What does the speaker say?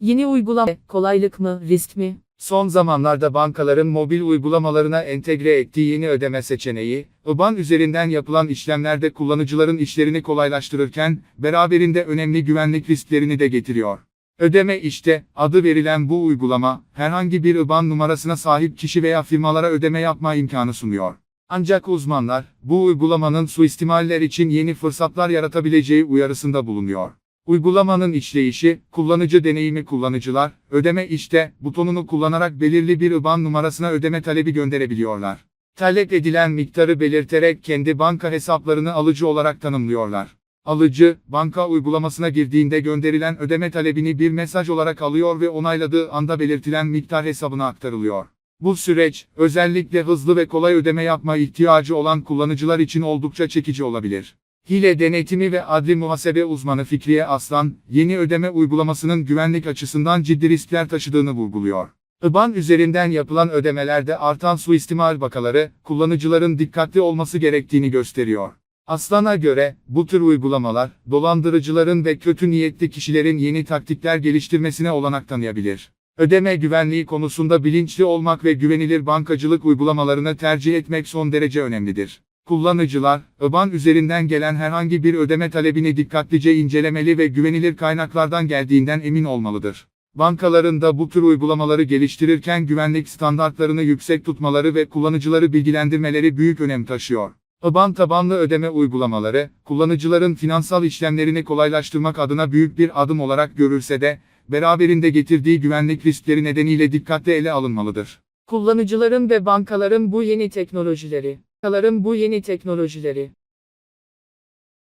Yeni uygulama kolaylık mı, risk mi? Son zamanlarda bankaların mobil uygulamalarına entegre ettiği yeni ödeme seçeneği, IBAN üzerinden yapılan işlemlerde kullanıcıların işlerini kolaylaştırırken, beraberinde önemli güvenlik risklerini de getiriyor. Ödeme işte, adı verilen bu uygulama, herhangi bir IBAN numarasına sahip kişi veya firmalara ödeme yapma imkanı sunuyor. Ancak uzmanlar, bu uygulamanın suistimaller için yeni fırsatlar yaratabileceği uyarısında bulunuyor. Uygulamanın işleyişi, kullanıcı deneyimi kullanıcılar, ödeme işte, butonunu kullanarak belirli bir IBAN numarasına ödeme talebi gönderebiliyorlar. Talep edilen miktarı belirterek kendi banka hesaplarını alıcı olarak tanımlıyorlar. Alıcı, banka uygulamasına girdiğinde gönderilen ödeme talebini bir mesaj olarak alıyor ve onayladığı anda belirtilen miktar hesabına aktarılıyor. Bu süreç, özellikle hızlı ve kolay ödeme yapma ihtiyacı olan kullanıcılar için oldukça çekici olabilir. Hile denetimi ve adli muhasebe uzmanı Fikriye Aslan, yeni ödeme uygulamasının güvenlik açısından ciddi riskler taşıdığını vurguluyor. IBAN üzerinden yapılan ödemelerde artan suistimal vakaları, kullanıcıların dikkatli olması gerektiğini gösteriyor. Aslan'a göre, bu tür uygulamalar, dolandırıcıların ve kötü niyetli kişilerin yeni taktikler geliştirmesine olanak tanıyabilir. Ödeme güvenliği konusunda bilinçli olmak ve güvenilir bankacılık uygulamalarını tercih etmek son derece önemlidir. Kullanıcılar, IBAN üzerinden gelen herhangi bir ödeme talebini dikkatlice incelemeli ve güvenilir kaynaklardan geldiğinden emin olmalıdır. Bankaların da bu tür uygulamaları geliştirirken güvenlik standartlarını yüksek tutmaları ve kullanıcıları bilgilendirmeleri büyük önem taşıyor. IBAN tabanlı ödeme uygulamaları, kullanıcıların finansal işlemlerini kolaylaştırmak adına büyük bir adım olarak görülse de, beraberinde getirdiği güvenlik riskleri nedeniyle dikkatli ele alınmalıdır. Kullanıcıların ve bankaların bu yeni teknolojileri, bankaların bu yeni teknolojileri,